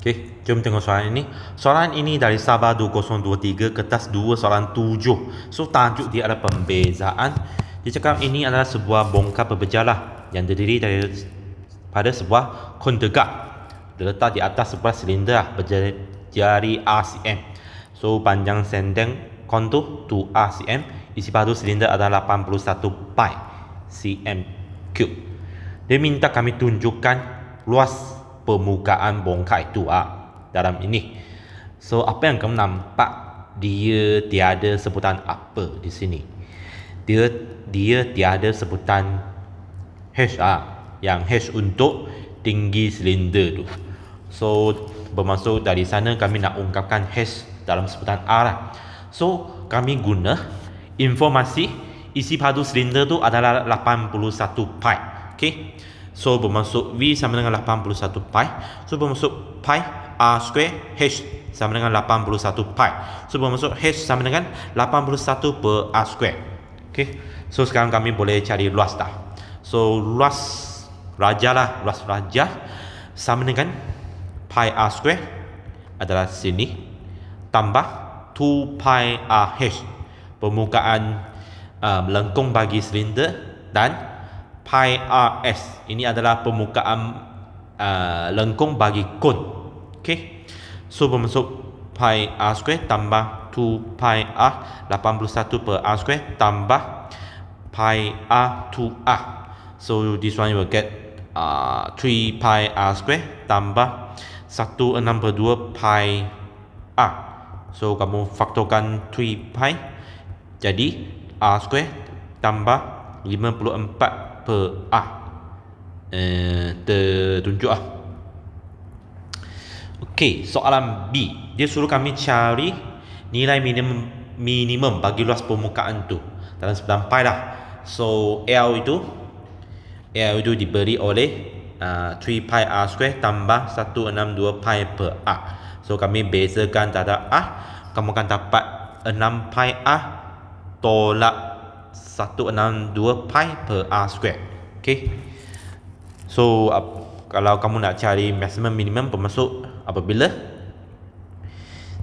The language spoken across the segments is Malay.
Okey, jom tengok soalan ini. Soalan ini dari Sabah 2023 kertas 2 soalan 7. So tajuk dia adalah pembezaan. Dia cakap ini adalah sebuah bongkar berberjalah yang terdiri dari pada sebuah kontegak terletak di atas sebuah silinder lah, berjari RCM. So panjang sendeng kontur 2 RCM, isi padu silinder adalah 81 pi cm cube. Dia minta kami tunjukkan luas permukaan bongkar itu ah dalam ini. So apa yang kamu nampak dia tiada sebutan apa di sini. Dia dia tiada sebutan H ah yang H untuk tinggi silinder tu. So bermaksud dari sana kami nak ungkapkan H dalam sebutan R lah. So kami guna informasi isi padu silinder tu adalah 81 pi. Okay. So bermaksud V sama dengan 81 pi. So bermaksud pi R square H sama dengan 81 pi. So bermaksud H sama dengan 81 per R square. Okay. So sekarang kami boleh cari luas dah. So luas raja lah. Luas raja sama dengan pi R square adalah sini. Tambah 2 pi R H. Permukaan uh, melengkung bagi silinder dan pi rs ini adalah permukaan uh, lengkung bagi kon okey. So bermaksud pi r square tambah 2 pi r 81 per r square tambah pi r 2r so this one you will get uh, 3 pi r square tambah 16 per 2 pi r so kamu faktorkan 3 pi jadi r square tambah 54 per A eh, tertunjuk lah Okey, soalan B. Dia suruh kami cari nilai minimum, minimum bagi luas permukaan tu. Dalam pi lah So, L itu L itu diberi oleh uh, 3 pi R square tambah 162 pi per A So, kami bezakan terhadap A Kamu akan dapat 6 pi A tolak 162 pi per r square. Okay. So uh, kalau kamu nak cari maximum minimum bermaksud apabila?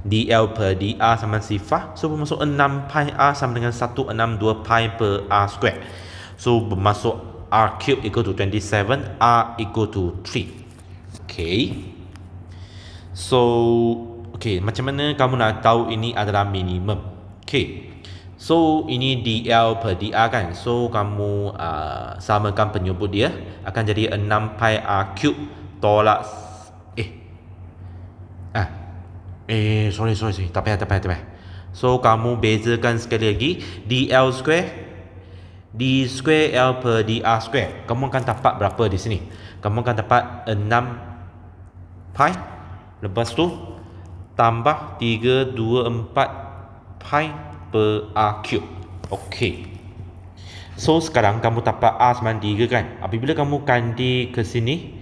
Dl per dr sama sifar so bermaksud 6 pi r sama dengan 162 pi per r square. So bermaksud r cube equal to 27 r equal to 3 okay. So okay macam mana kamu nak tahu ini adalah minimum? Okay So ini DL per DR kan? So kamu uh, samakan penyebut dia Akan jadi 6 pi R cube Tolak Eh. Ah. Eh sorry sorry sorry. Tak payah tak payah tak payah. So kamu bezakan sekali lagi. DL square D square L per DR square. Kamu akan dapat berapa di sini? Kamu akan dapat 6 pi. Lepas tu Tambah 3, 2, 4 pi per R cube. Okey. So sekarang kamu dapat R sama 3 kan? Apabila kamu ganti ke sini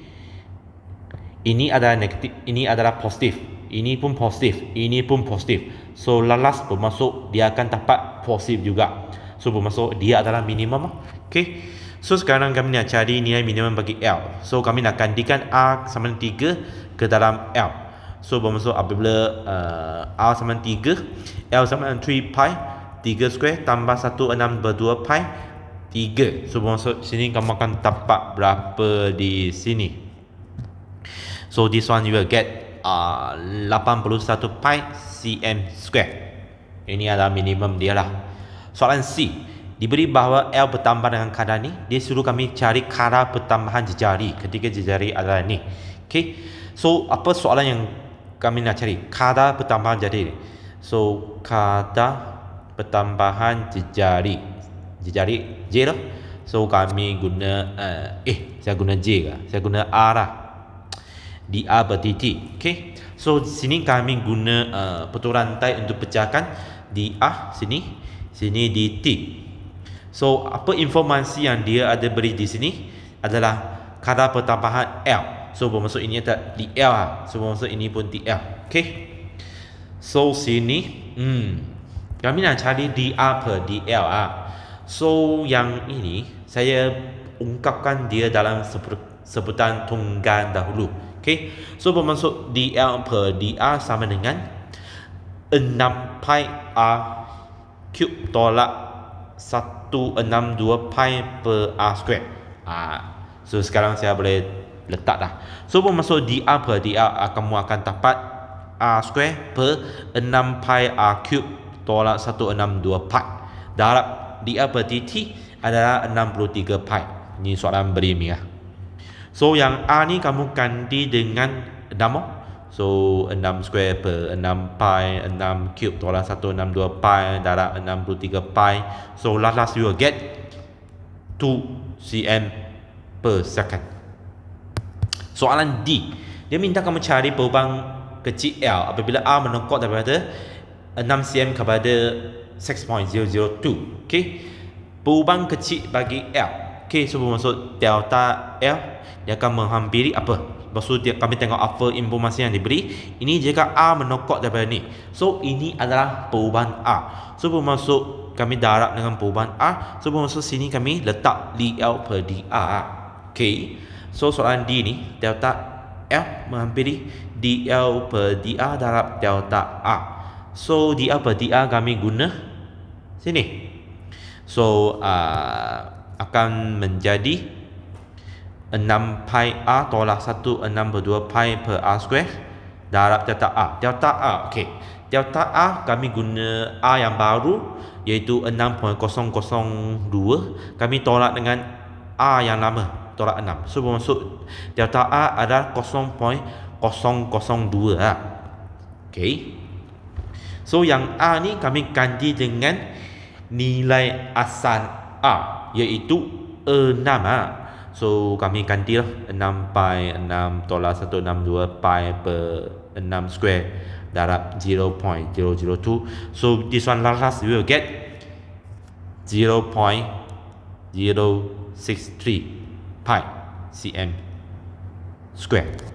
ini adalah negatif, ini adalah positif. Ini pun positif, ini pun positif. So lalas bermaksud dia akan dapat positif juga. So bermaksud dia adalah minimum. Okey. So sekarang kami nak cari nilai minimum bagi L. So kami nak gantikan R sama 3 ke dalam L. So bermaksud apabila uh, R sama 3 L sama 3 pi 3 square tambah 16 berdua pi 3 So bermaksud sini kamu akan dapat berapa di sini. So this one you will get uh, 81 pi cm square. Ini adalah minimum dia lah. Soalan C Diberi bahawa L bertambah dengan kadar ni Dia suruh kami cari kadar pertambahan jejari. Ketika jejari adalah ni. Okay. So apa soalan yang kami nak cari kadar pertambahan jari so kadar pertambahan jejari. Jejari J lah. So kami guna uh, eh saya guna J ke? Saya guna R lah. DR berarti T okay so sini kami guna uh, putus rantai untuk pecahkan. DR sini. Sini di T. So apa informasi yang dia ada beri di sini adalah kadar pertambahan L So bermaksud ini ada DL lah. So bermaksud ini pun DL. Okay. So sini. Hmm. Kami nak cari DR per DL ah. So yang ini saya ungkapkan dia dalam sebutan tunggal dahulu. Okay. So bermaksud DL per DR sama dengan 6 pi R cube tolak 162 pi per R square. Ah. So sekarang saya boleh letak dah. So bermaksud DR per DR kamu akan dapat R square per 6 pi R cube tolak 162 pi. Darab DR per DT adalah 63 pi. Ini soalan berilmiah. Ya. So yang A ni kamu ganti dengan 6 So 6 square per 6 pi 6 cube tolak 162 pi darab 63 pi So last last you will get 2 cm per second Soalan D Dia minta kamu cari perubahan kecil L apabila A menokok daripada 6 cm kepada 6.002 Okay Perubahan kecil bagi L Okay, so bermaksud delta L dia akan menghampiri apa? Maksud dia kami tengok apa informasi yang diberi. Ini jika A menokok daripada ni. So ini adalah perubahan A. So bermaksud kami darab dengan perubahan A. So bermaksud sini kami letak DL per DR. Okay. So soalan D ni delta L menghampiri DL per DR darab delta A. So DL per DR kami guna sini. So uh, akan menjadi 6 pi R tolak 162 pi per R square darab delta A. Delta A, okey. Delta A kami guna A yang baru iaitu 6.002. Kami tolak dengan A yang lama, tolak 6. So bermaksud delta A adalah 0.002 lah. Okey. So yang A ni kami ganti dengan nilai asal A iaitu 6 ha. So kami ganti lah 6 pi 6 tolak 162 pi per 6 square darab 0.002 So this one last we will get 0.063 pi cm square